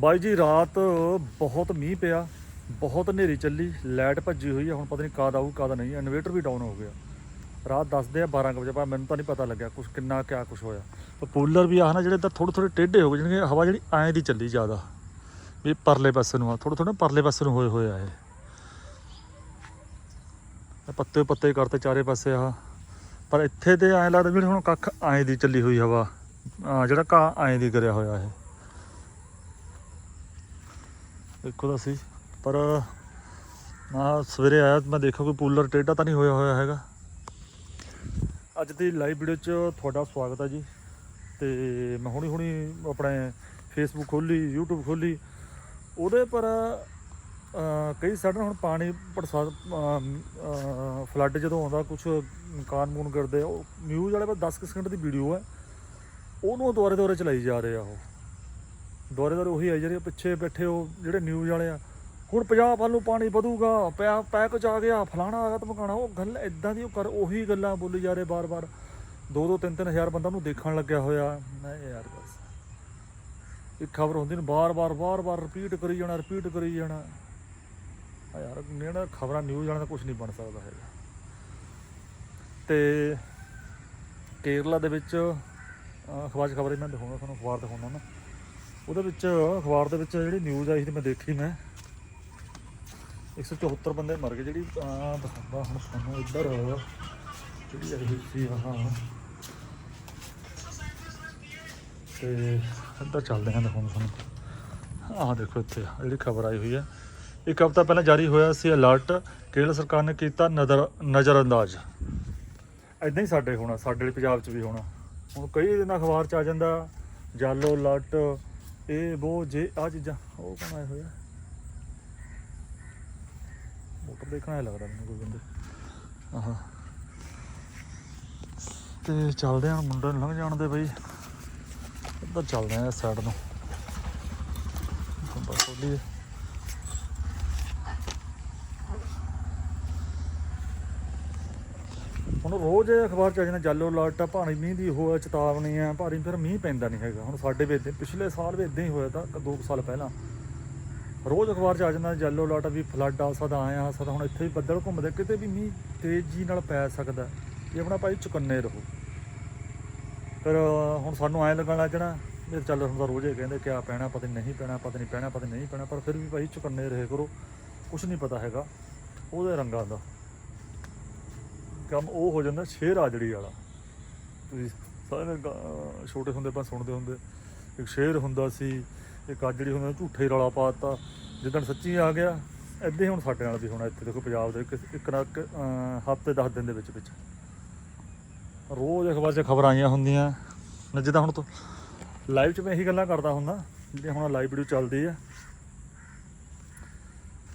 ਬਾਈ ਜੀ, ਰਾਤ ਬਹੁਤ ਮੀਂਹ ਪਿਆ, ਬਹੁਤ ਹਨੇਰੀ ਚੱਲੀ, ਲਾਈਟ ਭੱਜੀ ਹੋਈ ਹੈ ਹੁਣ ਪਤਾ ਨਹੀਂ ਕਦ ਆਊ ਕਦ ਨਹੀਂ, ਇਨਵੇਟਰ ਵੀ ਡਾਊਨ ਹੋ ਗਿਆ। ਰਾਤ ਦੱਸਦੇ ਆ 12 ਕੁ ਵਜੇ ਪਰ ਮੈਨੂੰ ਤਾਂ ਨਹੀਂ ਪਤਾ ਲੱਗਿਆ ਕੁਛ ਕਿੰਨਾ ਕਿਆ ਕੁਛ ਹੋਇਆ। ਪਰ ਕੂਲਰ ਵੀ ਆਹ ਨਾ, ਜਿਹੜੇ ਤਾਂ ਥੋੜੇ ਥੋੜੇ ਟੇਢੇ ਹੋ ਗਏ, ਜਾਣੀ ਕਿ ਹਵਾ ਜਿਹੜੀ ਐਂ ਦੀ ਚੱਲੀ ਜ਼ਿਆਦਾ, ਵੀ ਪਰਲੇ ਪਾਸੇ ਨੂੰ ਆ ਥੋੜਾ ਥੋੜਾ ਪਰਲੇ ਪਾਸੇ ਨੂੰ ਹੋਏ ਹੋਏ ਆ ਇਹ। ਪੱਤੇ ਪੱਤੇ ਕਰਤੇ ਚਾਰੇ ਪਾਸੇ ਆ। ਪਰ ਇੱਥੇ ਤੇ ਐਂ ਲੱਗਦਾ ਵੀ ਹੁਣ ਕੱਖ ਐਂ ਦੀ ਚੱਲੀ ਹੋਈ ਹਵਾ ਜਿਹੜਾ ਘਾਹ ਐਂ ਦੀ ਕਰਿਆ ਹੋਇਆ ਇਹ। ਦੇਖੋ ਤਾਂ ਸੀ ਪਰ ਮੈਂ ਸਵੇਰੇ ਆਇਆ ਮੈਂ ਦੇਖਿਆ ਕੋਈ ਪੂਲਰ ਟੇਢਾ ਤਾਂ ਨਹੀਂ ਹੋਇਆ ਹੋਇਆ ਹੈਗਾ। ਅੱਜ ਦੀ ਲਾਈਵ ਵੀਡੀਓ 'ਚ ਤੁਹਾਡਾ ਸਵਾਗਤ ਹੈ ਜੀ। ਤੇ ਮੈਂ ਹੁਣੀ ਹੁਣੀ ਆਪਣੇ ਫੇਸਬੁੱਕ ਖੋਲੀ YouTube ਖੋਲੀ ਉਹਦੇ ਪਰ ਕਈ ਸਾਡੇ ਹੁਣ ਪਾਣੀ ਪੜਸਾ ਫਲੱਡ ਜਦੋਂ ਆਉਂਦਾ ਕੁਝ ਮੂਨ ਕਰਦੇ ਉਹ ਨਿਊਜ਼ ਵਾਲੇ ਪਰ 10 ਕੁ ਸਕਿੰਟ ਦੀ ਵੀਡੀਓ ਹੈ ਉਹਨੂੰ ਦੁਆਰੇ ਦੁਆਰੇ ਚਲਾਈ ਜਾ ਰਹੇ ਆ ਉਹ। ਦੁਆਰੇ ਦੁਆਰੇ ਉਹੀ ਆਈ ਜਾ ਰਹੀ ਆ ਪਿੱਛੇ ਬੈਠੇ ਉਹ ਜਿਹੜੇ ਨਿਊਜ਼ ਵਾਲੇ ਆ। ਹੁਣ ਪੰਜਾਬ ਵੱਲੋਂ ਪਾਣੀ ਵਧੂਗਾ, ਪੈ, ਪੈਕ ਚ ਆ ਗਿਆ, ਫਲਾਣਾ ਆ ਗਿਆ ਧਮਕਾਣਾ ਉਹ ਗੱਲ ਇਦਾਂ ਦੀ ਉਹ ਕਰ, ਉਹੀ ਗੱਲਾਂ ਬੋਲੀ ਜਾ ਰਹੇ ਬਾਰ-ਬਾਰ। ਦੋ ਦੋ ਤਿੰਨ ਤਿੰਨ ਹਜ਼ਾਰ ਬੰਦਾ ਨੂੰ ਦੇਖਣ ਲੱਗਿਆ ਹੋਇਆ। ਮੈਂ ਯਾਰ ਬਸ ਇੱਕ ਖਬਰ ਹੁੰਦੀ ਨੇ, ਬਾਰ-ਬਾਰ ਬਾਰ-ਬਾਰ ਰਿਪੀਟ ਕਰੀ ਜਾਣਾ ਰਿਪੀਟ ਕਰੀ ਜਾਣਾ। ਆ ਯਾਰ ਜਿਹੜਾ ਖਬਰਾਂ ਨਿਊਜ਼ ਵਾਲਿਆਂ ਦਾ ਕੁਝ ਨਹੀਂ ਬਣ ਸਕਦਾ ਹੈਗਾ। ਤੇ ਕੇਰਲਾ ਦੇ ਵਿੱਚ, ਅਹ, ਅਖਬਾਰ 'ਚ ਖਬਰ ਮੈਂ ਦਿਖਾਉਂਦਾ ਤੁਹਾਨੂੰ ਅਖਬਾਰ ਦਿਖਾਉਂਦਾ ਨਾ। ਉਹਦੇ ਵਿੱਚ ਅਖਬਾਰ ਦੇ ਵਿੱਚ ਜਿਹੜੀ ਨਿਊਜ਼ ਆਈ ਸੀ ਮੈਂ ਦੇਖੀ ਮੈਂ। 174 ਬੰਦੇ ਮਰ ਗਏ, ਜਿਹੜੀ ਆ ਦਿਖਾਉਂਦਾ ਹੁਣ ਤੁਹਾਨੂੰ ਇੱਧਰ, ਜਿਹੜੀ ਆਈ ਹੋਈ ਸੀ ਆਹ। ਤੇ ਇੱਧਰ ਚੱਲਦੇ ਹਾਂ ਦਿਖਾਉਂਦਾ ਤੁਹਾਨੂੰ। ਆਹ ਦੇਖੋ ਇੱਥੇ, ਜਿਹੜੀ ਖਬਰ ਆਈ ਹੋਈ ਹੈ। ਇੱਕ ਹਫ਼ਤਾ ਪਹਿਲਾਂ ਜਾਰੀ ਹੋਇਆ ਸੀ ਅਲਰਟ ਕੇਰਲ ਸਰਕਾਰ ਨੇ ਕੀਤਾ ਨਜ਼ਰ ਨਜ਼ਰਅੰਦਾਜ਼। ਐਦਾਂ ਹੀ ਸਾਡੇ ਹੋਣਾ, ਸਾਡੇ ਲਈ ਪੰਜਾਬ 'ਚ ਵੀ ਹੋਣਾ। ਹੁਣ ਕਈ ਦਿਨ ਅਖਬਾਰ 'ਚ ਆ ਜਾਂਦਾ, ਜਾਲੋ ਅਲਰਟ ਇਹ ਉਹ ਜੇ ਆ ਚੀਜ਼ਾਂ, ਉਹ ਕੌਣ ਆਏ ਹੋਏ ਮੋਟਰ ਦੇਖਣਾ ਹੀ ਲੱਗਦਾ ਮੈਨੂੰ ਕੋਈ ਬੰਦੇ। ਆਹ। ਤੇ ਚੱਲਦੇ ਆ ਮੁੰਡੇ ਨੂੰ ਲੰਘ ਜਾਣ ਦੇ ਬਈ। ਇੱਧਰ ਚੱਲਦੇ ਆ ਇਸ ਸਾਈਡ ਨੂੰ। ਬਸ ਖੋਲੀਏ ਹੁਣ ਰੋਜ਼ ਇਹ ਅਖਬਾਰ ਚ ਆ ਜਾਂਦਾ, ਜੈਲੋ ਅਲਰਟ ਆ, ਭਾਰੀ ਮੀਂਹ ਦੀ ਹੋਇਆ ਚੇਤਾਵਨੀ ਆ, ਭਾਰੀ ਫਿਰ ਮੀਂਹ ਪੈਂਦਾ ਨਹੀਂ ਹੈਗਾ। ਹੁਣ ਸਾਡੇ ਵੀ ਏਦਾਂ ਪਿਛਲੇ ਸਾਲ ਵੀ ਇਦਾਂ ਹੀ ਹੋਇਆ ਤਾਂ ਦੋ ਕੁ ਸਾਲ ਪਹਿਲਾਂ। ਰੋਜ਼ ਅਖਬਾਰ ਚ ਆ ਜਾਂਦਾ, ਜੈਲੋ ਅਲਰਟ ਵੀ ਫਲੱਡ ਆ ਸਕਦਾ ਆਇਆ ਆ ਸਕਦਾ ਹੁਣ ਇੱਥੇ ਵੀ ਬੱਦਲ ਘੁੰਮਦੇ, ਕਿਤੇ ਵੀ ਮੀਂਹ ਤੇਜ਼ੀ ਨਾਲ ਪੈ ਸਕਦਾ। ਇਹ ਆਪਣਾ ਭਾਈ ਚੁਕੰਨੇ ਰਹੋ। ਪਰ ਹੁਣ ਸਾਨੂੰ ਐਂ ਲੱਗਣ ਲੱਗ ਜਾਣਾ, ਵੀ ਚੱਲ ਹੁਣ ਤਾਂ ਰੋਜ਼ ਇਹ ਕਹਿੰਦੇ ਕਿਆ ਪੈਣਾ, ਪਤਾ ਨਹੀਂ ਨਹੀਂ ਪੈਣਾ, ਪਤਾ ਨਹੀਂ ਪੈਣਾ, ਪਤਾ ਨਹੀਂ ਪੈਣਾ, ਪਰ ਫਿਰ ਵੀ ਭਾਈ ਚੁਕੰਨੇ ਰਹੇ ਕਰੋ ਕੁਝ ਨਹੀਂ ਪਤਾ ਹੈਗਾ ਉਹਦੇ ਰੰਗਾਂ ਦਾ। ਕੰਮ ਉਹ ਹੋ ਜਾਂਦਾ ਸ਼ੇਰ ਆਜੜੀ ਵਾਲਾ। ਤੁਸੀਂ ਸਾਰੇ ਛੋਟੇ ਹੁੰਦੇ ਆਪਾਂ ਸੁਣਦੇ ਹੁੰਦੇ। ਇੱਕ ਸ਼ੇਰ ਹੁੰਦਾ ਸੀ, ਇੱਕ ਆਜੜੀ ਹੁੰਦਾ, ਝੂਠੇ ਰੌਲਾ ਪਾਤਾ ਜਿੱਦਣ ਸੱਚੀ ਆ ਗਿਆ, ਏਦਾਂ ਹੀ ਹੁਣ ਸਾਡੇ ਨਾਲ ਵੀ ਹੋਣਾ ਇੱਥੇ। ਦੇਖੋ ਪੰਜਾਬ ਦੇ ਇੱਕ ਨਾ ਇੱਕ ਹਫ਼ਤੇ 10 ਦਿਨ ਦੇ ਵਿੱਚ ਵਿੱਚ। ਰੋਜ਼ ਅਖਬਾਰ 'ਚ ਖਬਰਾਂ ਆਈਆਂ ਹੁੰਦੀਆਂ। ਜਿੱਦਾਂ ਹੁਣ ਤੋਂ ਲਾਈਵ 'ਚ ਮੈਂ ਇਹੀ ਗੱਲਾਂ ਕਰਦਾ ਹੁੰਦਾ ਜਿਹੜੀਆਂ ਹੁਣ ਲਾਈਵ ਵੀਡੀਓ ਚੱਲਦੀ ਆ।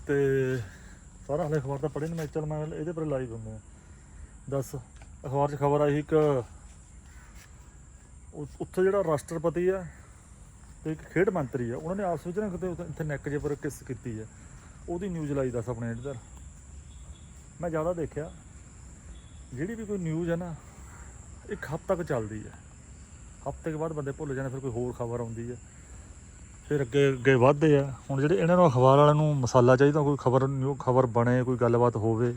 ਤੇ ਸਾਰਾ ਹਲੇ ਅਖਬਾਰ ਤਾਂ ਪੜ੍ਹੇ ਨਹੀਂ ਮੈਂ, ਚੱਲ ਮੈਂ ਇਹਦੇ ਪਰ ਲਾਈਵ ਹੁੰਦੇ ਆ। ਦੱਸ, ਅਖਬਾਰ 'ਚ ਖਬਰ ਆਈ ਇੱਕ ਉੱਥੇ ਜਿਹੜਾ ਰਾਸ਼ਟਰਪਤੀ ਆ ਤੇ ਇੱਕ ਖੇਡ ਮੰਤਰੀ ਆ, ਉਹਨਾਂ ਨੇ ਆਪਸ ਵਿੱਚ ਨਾ ਕਿਤੇ ਇੱਥੇ ਨੈਕ ਜੇ ਪਰ ਕਿਸ ਕੀਤੀ ਆ। ਉਹਦੀ ਨਿਊਜ਼ ਲਾਈ ਦੱਸ ਆਪਣੇ ਇੱਧਰ। ਮੈਂ ਜ਼ਿਆਦਾ ਦੇਖਿਆ, ਜਿਹੜੀ ਵੀ ਕੋਈ ਨਿਊਜ਼ ਹੈ ਨਾ, ਇੱਕ ਹਫ਼ਤਾ ਤੱਕ ਚੱਲਦੀ ਹੈ ਹਫ਼ਤੇ ਕੇ ਬਾਅਦ ਬੰਦੇ ਭੁੱਲ ਜਾਂਦੇ, ਫਿਰ ਕੋਈ ਹੋਰ ਖਬਰ ਆਉਂਦੀ ਹੈ ਫਿਰ ਅੱਗੇ ਅੱਗੇ ਵੱਧਦੇ ਆ। ਹੁਣ ਜਿਹੜੇ ਇਹਨਾਂ ਨੂੰ ਅਖਬਾਰ ਵਾਲਿਆਂ ਨੂੰ ਮਸਾਲਾ ਚਾਹੀਦਾ, ਕੋਈ ਖਬਰ ਨਿਊ ਖਬਰ ਬਣੇ, ਕੋਈ ਗੱਲਬਾਤ ਹੋਵੇ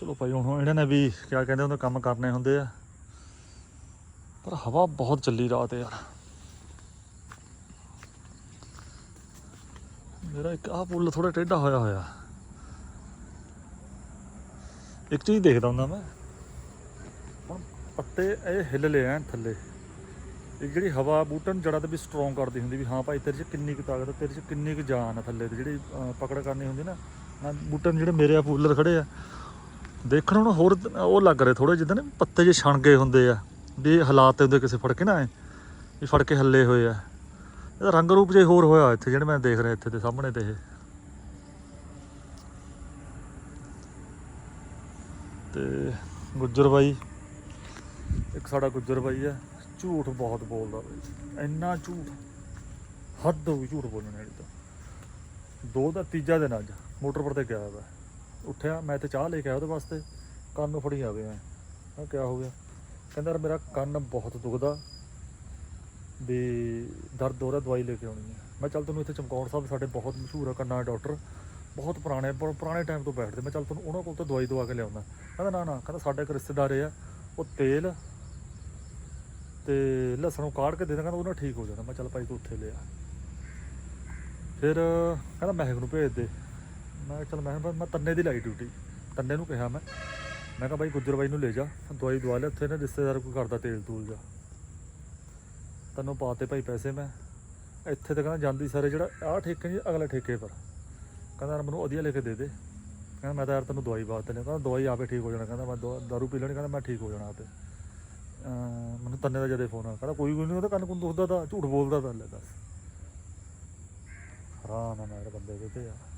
ਚਲੋ ਭਾਈ, ਹੁਣ ਇਹਨਾਂ ਨੇ ਵੀ ਕਿਆ ਕਹਿੰਦੇ ਹੁੰਦੇ ਕੰਮ ਕਰਨੇ ਹੁੰਦੇ ਆ। ਪਰ ਹਵਾ ਬਹੁਤ ਚੱਲੀ ਰਾਤ ਯਾਰ। ਮੇਰਾ ਇੱਕ ਆਹ ਪੁੱਲ ਥੋੜਾ ਟੇਢਾ ਹੋਇਆ ਹੋਇਆ। ਇੱਕ ਚੀਜ਼ ਦੇਖਦਾ ਹੁੰਦਾ ਮੈਂ। ਹੁਣ ਪੱਤੇ ਇਹ ਹਿੱਲ ਲਏ ਐਨ ਥੱਲੇ। ਇਹ ਜਿਹੜੀ ਹਵਾ ਬੂਟਾਂ ਨੂੰ ਜੜ੍ਹਾਂ ਤੇ ਵੀ ਸਟਰੋਂਗ ਕਰਦੀ ਹੁੰਦੀ ਵੀ ਹਾਂ ਭਾਈ, ਤੇਰੇ 'ਚ ਕਿੰਨੀ ਕੁ ਤਾਕਤ ਤੇਰੇ 'ਚ ਕਿੰਨੀ ਕੁ ਜਾਨ ਆ ਥੱਲੇ ਤੇ ਜਿਹੜੀ ਪਕੜ ਕਰਨੀ ਹੁੰਦੀ ਨਾ। ਨਾ ਬੂਟਾਂ ਜਿਹੜੇ ਮੇਰੇ ਆ, ਪੂਲਰ ਖੜੇ ਆ ਦੇਖਣ ਨੂੰ ਹੋਰ ਉਹ ਲੱਗ ਰਹੇ ਥੋੜੇ ਜਿੱਦਾਂ ਨਾ ਪੱਤੇ ਜੇ ਛਣ ਗਏ ਹੁੰਦੇ ਆ। ਵੀ ਹਾਲਾਤ ਤੇ ਕਿਸੇ ਫੜ ਕੇ ਨਾ ਐ ਵੀ ਫੜ ਕੇ ਹੱਲੇ ਹੋਏ ਆ। ਇਹਦਾ ਰੰਗ ਰੂਪ ਜੇ ਹੋਰ ਹੋਇਆ ਇੱਥੇ, ਜਿਹੜੇ ਮੈਂ ਦੇਖ ਰਿਹਾ ਇੱਥੇ ਦੇ ਸਾਹਮਣੇ ਤੇ ਇਹ। ਤੇ ਗੁੱਜਰ ਬਾਈ, ਇੱਕ ਸਾਡਾ ਗੁੱਜਰ ਬਾਈ ਆ, ਝੂਠ ਬਹੁਤ ਬੋਲਦਾ ਬਾਈ। ਇੰਨਾ ਝੂਠ, ਹੱਦ ਹੋ ਗਈ ਝੂਠ ਬੋਲਣ ਵਾਲੀ ਤਾਂ। ਦੋ ਦਾ ਤੀਜਾ ਦਿਨ ਅੱਜ, ਮੋਟਰ ਪਰ ਤੇ ਗਿਆ ਵਾ। ਉੱਠਿਆ, ਮੈਂ ਤੇ ਚਾਹ ਲੈ ਕੇ ਆਇਆ ਉਹਦੇ ਵਾਸਤੇ। ਕੰਨ ਨੂੰ ਫੜੀ ਆ ਗਿਆ ਮੈਂ। ਕਿਹਾ, ਕਿਆ ਹੋ ਗਿਆ? ਕਹਿੰਦਾ, ਯਾਰ ਮੇਰਾ ਕੰਨ ਬਹੁਤ ਦੁਖਦਾ ਵੀ ਦਰਦ ਹੋ ਰਿਹਾ, ਦਵਾਈ ਲੈ ਕੇ ਆਉਣੀ ਹੈ ਮੈਂ ਚੱਲ ਤੁਹਾਨੂੰ ਇੱਥੇ ਚਮਕੌਰ ਸਾਹਿਬ ਸਾਡੇ ਬਹੁਤ ਮਸ਼ਹੂਰ ਆ, ਕੰਨਾਂ ਕੰਨਾ ਡਾਕਟਰ। ਬਹੁਤ ਪੁਰਾਣੇ ਪੁ- ਪੁਰਾਣੇ ਟਾਈਮ ਤੋਂ ਬੈਠਦੇ। ਮੈਂ ਚੱਲ ਤੁਹਾਨੂੰ ਉਹਨਾਂ ਕੋਲ ਤੋਂ ਦਵਾਈ ਦਵਾ ਕੇ ਲਿਆਉਣਾ ਕਹਿੰਦਾ, ਨਾ ਨਾ। ਕਹਿੰਦਾ, ਸਾਡੇ ਇੱਕ ਰਿਸ਼ਤੇਦਾਰ ਆ, ਉਹ ਤੇਲ ਤੇ ਲਸਣ ਨੂੰ ਕਾੜ ਕੇ ਦੇ ਦਿੰਦਾ। ਕਹਿੰਦਾ ਉਹਨਾਂ ਠੀਕ ਹੋ ਜਾਣਾ। ਮੈਂ ਚੱਲ ਭਾਈ ਤੂੰ ਉੱਥੇ ਲਿਆ ਫਿਰ ਕਹਿੰਦਾ, ਮਹਿਕ ਨੂੰ ਭੇਜ ਦੇ। ਮੈਂ ਕਿਹਾ ਚੱਲ ਮੈਂ ਕਿਹਾ ਮੈਂ ਤੰਨੇ ਦੀ ਲਾਈ ਡਿਊਟੀ ਤੰਨੇ ਨੂੰ ਕਿਹਾ ਮੈਂ। ਮੈਂ ਕਿਹਾ ਬਾਈ ਗੁੱਜਰ ਬਾਈ ਨੂੰ ਲੈ ਜਾ, ਦਵਾਈ ਦਵਾ ਲੈ, ਉੱਥੇ ਨਾ ਰਿਸ਼ਤੇਦਾਰ ਕੋਈ ਕਰਦਾ ਤੇਲ ਤੂਲ ਜਾ। ਤੈਨੂੰ ਪਾਤੇ ਭਾਈ ਪੈਸੇ ਮੈਂ। ਇੱਥੇ ਤਾਂ ਕਹਿੰਦਾ ਜਾਂਦੀ ਸਾਰੇ ਜਿਹੜਾ, ਆਹ ਠੇਕੇ ਨਹੀਂ, ਅਗਲੇ ਠੇਕੇ ਪਰ। ਕਹਿੰਦਾ ਯਾਰ ਮੈਨੂੰ ਵਧੀਆ ਲੈ ਕੇ ਦੇ ਦੇ। ਕਹਿੰਦਾ ਮੈਂ ਤਾਂ ਯਾਰ ਤੈਨੂੰ ਦਵਾਈ ਬਾਤ ਨੇ ਕਹਿੰਦਾ ਦਵਾਈ ਆਪੇ ਠੀਕ ਹੋ ਜਾਣਾ। ਕਹਿੰਦਾ ਮੈਂ ਦਵਾ- ਦਾਰੂ ਪੀ ਲੈਣੀ, ਕਹਿੰਦਾ ਮੈਂ ਠੀਕ ਹੋ ਜਾਣਾ ਆਪੇ। ਮੈਨੂੰ ਤੰਨੇ ਦਾ ਜਦੇ ਫੋਨ ਆ ਕਹਿੰਦਾ ਕੋਈ ਕੋਈ ਨਹੀਂ ਉਹਦਾ ਕੰਨ ਕੁੰਨ ਦੁਖਦਾ ਤਾਂ, ਝੂਠ ਬੋਲਦਾ ਤਾਂ ਲੈ ਦੱਸ। ਹਰਾਮ ਆ ਮੇਰੇ ਬੰਦੇ ਦੇ ਤੇ ਯਾਰ।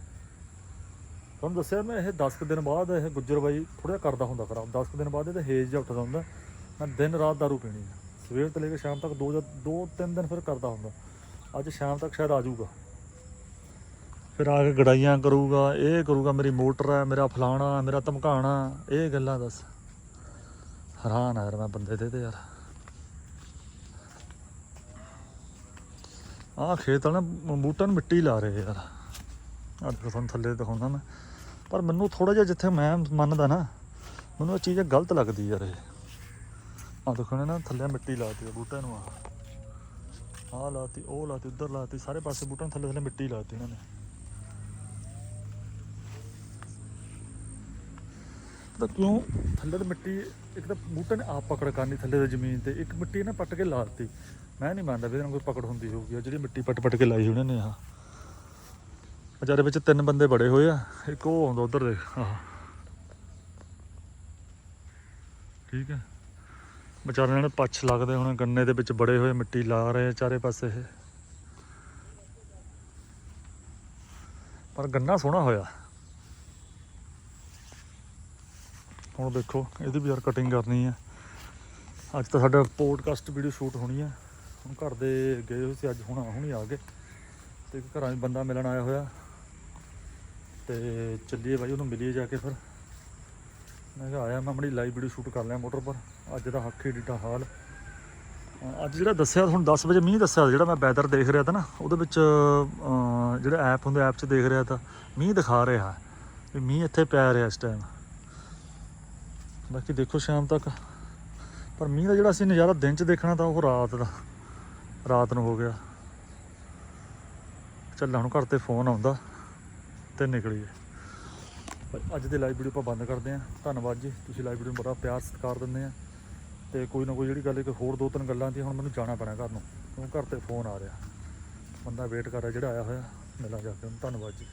ਤੁਹਾਨੂੰ ਦੱਸਿਆ ਮੈਂ ਇਹ 10 ਕੁ ਦਿਨ ਬਾਅਦ ਇਹ ਗੁੱਜਰ ਬਾਈ ਥੋੜਾ ਕਰਦਾ ਹੁੰਦਾ ਖਰਾਬ। 10 ਕੁ ਦਿਨ ਬਾਅਦ ਇਹਦਾ ਹੇਜ ਜਿਹਾ ਉੱਠਦਾ ਹੁੰਦਾ। ਮੈਂ ਦਿਨ ਰਾਤ ਦਾਰੂ ਪੀਣੀ ਸਵੇਰ ਤੋਂ ਲੈ ਕੇ ਸ਼ਾਮ ਤੱਕ ਦੋ ਜਾਂ ਦੋ ਤਿੰਨ ਦਿਨ ਫਿਰ ਕਰਦਾ ਹੁੰਦਾ। ਅੱਜ ਸ਼ਾਮ ਤੱਕ ਸ਼ਾਇਦ ਆ ਜਾਊਗਾ। ਫਿਰ ਆ ਕੇ ਗੜਾਈਆਂ ਕਰੂਗਾ, ਇਹ ਕਰੂਗਾ ਮੇਰੀ ਮੋਟਰ ਹੈ ਮੇਰਾ ਫਲਾਣਾ, ਮੇਰਾ ਧਮਕਾਣਾ, ਇਹ ਗੱਲਾਂ ਦੱਸ। ਹੈਰਾਨ ਆ ਯਾਰ ਮੈਂ ਬੰਦੇ ਦੇ ਤੇ ਯਾਰ। ਆਹ ਖੇਤ ਵਾਲਾ ਬੂਟਾਂ ਨੂੰ ਮਿੱਟੀ ਲਾ ਰਹੇ ਯਾਰ। ਆਹ ਦੇਖੋ ਤੁਹਾਨੂੰ ਥੱਲੇ ਦਿਖਾਉਂਦਾ ਮੈਂ। ਪਰ ਮੈਨੂੰ ਥੋੜਾ ਜਿਹਾ ਜਿੱਥੇ ਮੈਂ ਮੰਨਦਾ ਨਾ, ਮੈਨੂੰ ਇਹ ਚੀਜ਼ ਗਲਤ ਲੱਗਦੀ ਯਾਰ ਇਹ। ਆਹ ਦੇਖੋ ਨਾ ਥੱਲੇ ਮਿੱਟੀ ਲਾਤੀ ਬੂਟਿਆਂ ਨੂੰ ਆਹ। ਆਹ ਲਾਤੀ ਉਹ ਲਾਤੀ ਉੱਧਰ ਲਾਤੀ ਸਾਰੇ ਪਾਸੇ ਬੂਟਿਆਂ ਥੱਲੇ ਥੱਲੇ ਮਿੱਟੀ ਲਾਤੀ ਇਹਨਾਂ ਨੇ। ਤਾਂ ਕਿਉਂ? ਥੱਲੇ ਤੇ ਮਿੱਟੀ, ਇੱਕ ਤਾਂ ਬੂਟੇ ਨੇ ਆਪ ਪਕੜ ਕਰਨੀ ਥੱਲੇ ਦੀ ਜ਼ਮੀਨ ਤੇ, ਇੱਕ ਮਿੱਟੀ ਨਾ ਪੱਟ ਕੇ ਲਾਤੀ ਮੈਂ ਨਹੀਂ ਮੰਨਦਾ ਵੀ ਇਹਨਾਂ ਨਾਲ ਕੋਈ ਪਕੜ ਹੁੰਦੀ ਹੋਊਗੀ ਜਿਹੜੀ ਮਿੱਟੀ ਪੱਟ ਪੱਟ ਕੇ ਲਾਈ ਉਹਨਾਂ ਨੇ ਆਹ। ਵਿਚਾਰੇ ਵਿੱਚ ਤਿੰਨ ਬੰਦੇ ਬੜੇ ਹੋਏ ਆ, ਇੱਕ ਉਹ ਆਉਂਦਾ ਉਧਰ ਦੇ, ਆਹ। ਠੀਕ ਹੈ। ਵਿਚਾਰਿਆਂ ਨੇ ਪੱਛ ਲੱਗਦੇ ਹੁਣ, ਗੰਨੇ ਦੇ ਵਿੱਚ ਬੜੇ ਹੋਏ, ਮਿੱਟੀ ਲਾ ਰਹੇ ਆ ਚਾਰੇ ਪਾਸੇ। ਇਹ ਪਰ ਗੰਨਾ ਸੋਹਣਾ ਹੋਇਆ। ਹੁਣ ਦੇਖੋ, ਇਹਦੀ ਵੀ ਯਾਰ ਕਟਿੰਗ ਕਰਨੀ ਆ। ਅੱਜ ਤਾਂ ਸਾਡਾ ਪੋਡਕਾਸਟ ਵੀਡੀਓ ਸ਼ੂਟ ਹੋਣੀ ਆ। ਹੁਣ ਘਰ ਦੇ ਗਏ ਹੋਏ ਸੀ, ਅੱਜ ਹੁਣ ਹੁਣੀ ਆ ਗਏ। ਤੇ ਘਰਾਂ 'ਚ ਬੰਦਾ ਮਿਲਣ ਆਇਆ ਹੋਇਆ। ਤੇ ਚੱਲੀਏ ਬਾਈ, ਉਹਨੂੰ ਮਿਲੀਏ ਜਾ ਕੇ ਫਿਰ। ਮੈਂ ਕਿਹਾ ਆਇਆ ਮੈਂ ਮੜੀ ਲਾਈਵ ਵੀਡੀਓ ਸ਼ੂਟ ਕਰ ਲਿਆ ਮੋਟਰ ਪਰ। ਅੱਜ ਦਾ ਹੱਕ ਹੀ ਡੀਟਾ ਹਾਲ। ਅੱਜ ਜਿਹੜਾ ਦੱਸਿਆ ਤੁਹਾਨੂੰ 10 ਵਜੇ ਮੀਂਹ ਦੱਸਿਆ, ਜਿਹੜਾ ਮੈਂ ਵੈਦਰ ਦੇਖ ਰਿਹਾ ਤਾਂ ਨਾ, ਉਹਦੇ ਵਿੱਚ ਜਿਹੜਾ ਐਪ ਹੁੰਦਾ ਐਪ 'ਚ ਦੇਖ ਰਿਹਾ ਤਾਂ ਮੀਂਹ ਦਿਖਾ ਰਿਹਾ। ਵੀ ਮੀਂਹ ਇੱਥੇ ਪੈ ਰਿਹਾ ਇਸ ਟਾਈਮ ਬਾਕੀ ਦੇਖੋ ਸ਼ਾਮ ਤੱਕ। ਪਰ ਮੀਂਹ ਦਾ ਜਿਹੜਾ ਅਸੀਂ ਨਜ਼ਾਰਾ ਦਿਨ 'ਚ ਦੇਖਣਾ ਤਾਂ ਉਹ ਰਾਤ ਦਾ, ਰਾਤ ਨੂੰ ਹੋ ਗਿਆ। ਚੱਲ ਹੁਣ ਘਰ ਤੇ ਫੋਨ ਆਉਂਦਾ। ਤੇ ਨਿਕਲੀਏ ਪਰ ਅੱਜ ਦੇ ਲਾਈਵ ਵੀਡੀਓ ਆਪਾਂ ਬੰਦ ਕਰਦੇ ਹਾਂ। ਧੰਨਵਾਦ ਜੀ। ਤੁਸੀਂ ਲਾਈਵ ਵੀਡੀਓ ਨੂੰ ਬੜਾ ਪਿਆਰ, ਸਤਿਕਾਰ ਦਿੰਦੇ ਆ ਤੇ ਕੋਈ ਨਾ ਕੋਈ ਜਿਹੜੀ ਗੱਲ ਇੱਕ ਹੋਰ ਦੋ ਤਿੰਨ ਗੱਲਾਂ ਦੀ ਹੁਣ ਮੈਨੂੰ ਜਾਣਾ ਪੈਣਾ ਘਰ ਨੂੰ। ਕਿਉਂ ਘਰ ਤੇ ਫੋਨ ਆ ਰਿਹਾ। ਬੰਦਾ ਵੇਟ ਕਰ ਰਿਹਾ ਜਿਹੜਾ ਆਇਆ ਹੋਇਆ, ਮਿਲਾਂ ਜਾ ਕੇ। ਉਹਨੂੰ ਧੰਨਵਾਦ ਜੀ।